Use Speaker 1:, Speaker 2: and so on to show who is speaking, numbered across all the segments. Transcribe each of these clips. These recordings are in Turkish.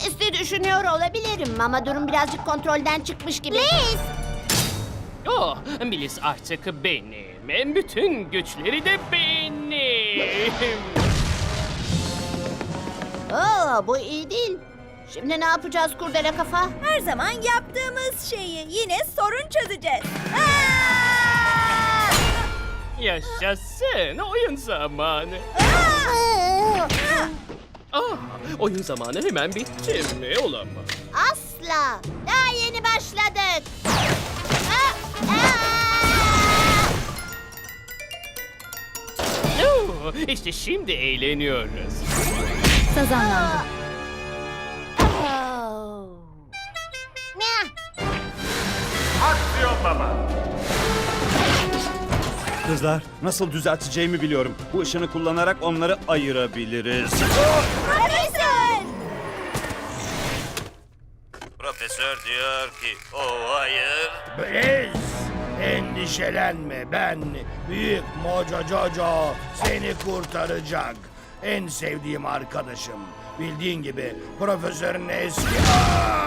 Speaker 1: sesli düşünüyor olabilirim ama durum birazcık kontrolden çıkmış gibi.
Speaker 2: Liz!
Speaker 3: Oh, Melis artık benim. En bütün güçleri de benim.
Speaker 1: Oo, bu iyi değil. Şimdi ne yapacağız kurdele kafa?
Speaker 2: Her zaman yaptığımız şeyi yine sorun çözeceğiz. Aa!
Speaker 3: Yaşasın oyun zamanı.
Speaker 2: Aa!
Speaker 3: Ah, oyun zamanı hemen bitti mi? Olamaz.
Speaker 1: Asla. Daha yeni başladık. Aa, aa!
Speaker 3: Oh, işte şimdi eğleniyoruz.
Speaker 4: Sazanlandı.
Speaker 1: Oh. Meh.
Speaker 5: Aksiyon baba.
Speaker 6: Kızlar, nasıl düzelteceğimi biliyorum. Bu ışını kullanarak onları ayırabiliriz.
Speaker 2: Profesör!
Speaker 7: Profesör diyor ki o hayır.
Speaker 8: Blaze, endişelenme ben Büyük Mojo Jojo seni kurtaracak. En sevdiğim arkadaşım. Bildiğin gibi profesörün eski... Aa!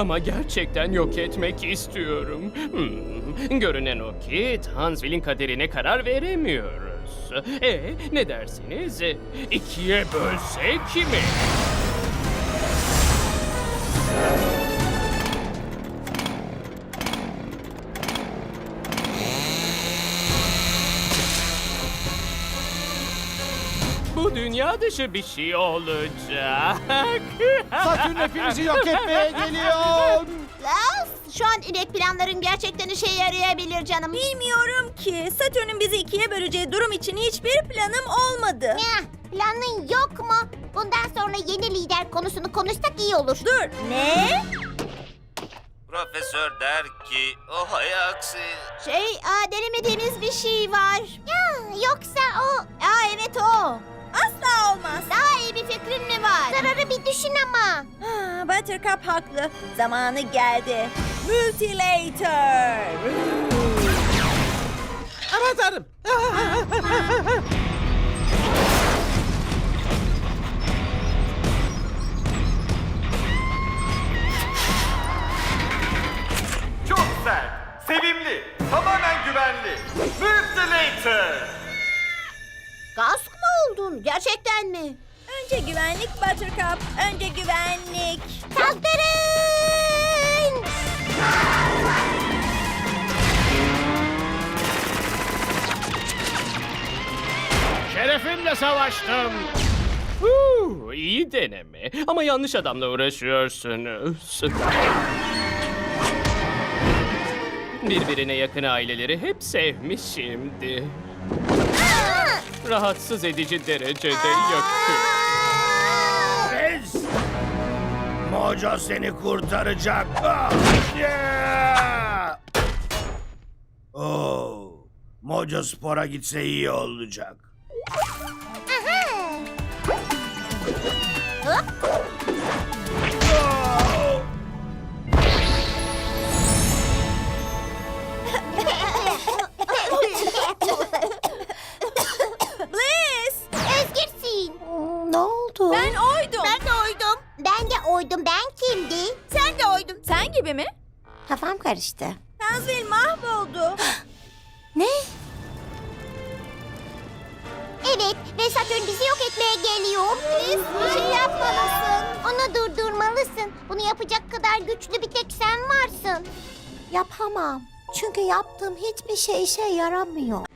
Speaker 3: Ama gerçekten yok etmek istiyorum. Hmm, görünen o ki Tansvil'in kaderine karar veremiyoruz. E ne dersiniz? E, İkiye bölsek mi? Bu dünya dışı bir şey olacak.
Speaker 5: Satürn hepimizi yok etmeye geliyor.
Speaker 1: Laz, şu an inek planların gerçekten işe yarayabilir canım.
Speaker 2: Bilmiyorum ki. Satürn'ün bizi ikiye böleceği durum için hiçbir planım olmadı.
Speaker 1: Ya, planın yok mu? Bundan sonra yeni lider konusunu konuşsak iyi olur.
Speaker 2: Dur, ne?
Speaker 7: Profesör der ki o hay aksi.
Speaker 1: Şey, aa, denemediğimiz bir şey var. Ya, yoksa o... Aa, evet o. var? Zararı bir düşün ama.
Speaker 2: Ah, Buttercup haklı. Zamanı geldi. Multilater.
Speaker 5: Aman tanrım. Çok sert, sevimli, tamamen güvenli. Multilater.
Speaker 1: Gask mı oldun? Gerçekten mi?
Speaker 2: Önce güvenlik Buttercup. Önce güvenlik.
Speaker 1: Saldırın!
Speaker 3: Şerefimle savaştım. Huu, iyi deneme ama yanlış adamla uğraşıyorsunuz. Birbirine yakın aileleri hep sevmişimdi. Rahatsız edici derecede yakın.
Speaker 8: Mojo seni kurtaracak. Ah! Yeah! Oo, Mojo spora gitse iyi olacak. Oh!
Speaker 1: Oydum. Ben kimdi?
Speaker 2: Sen de oydun. Sen gibi mi?
Speaker 1: Kafam karıştı.
Speaker 2: Tanzil mahvoldu.
Speaker 1: Ne? Evet ve Satürn bizi yok etmeye geliyor. Chris bir şey yapmalısın. Onu durdurmalısın. Bunu yapacak kadar güçlü bir tek sen varsın. Yapamam. Çünkü yaptığım hiçbir şey işe yaramıyor.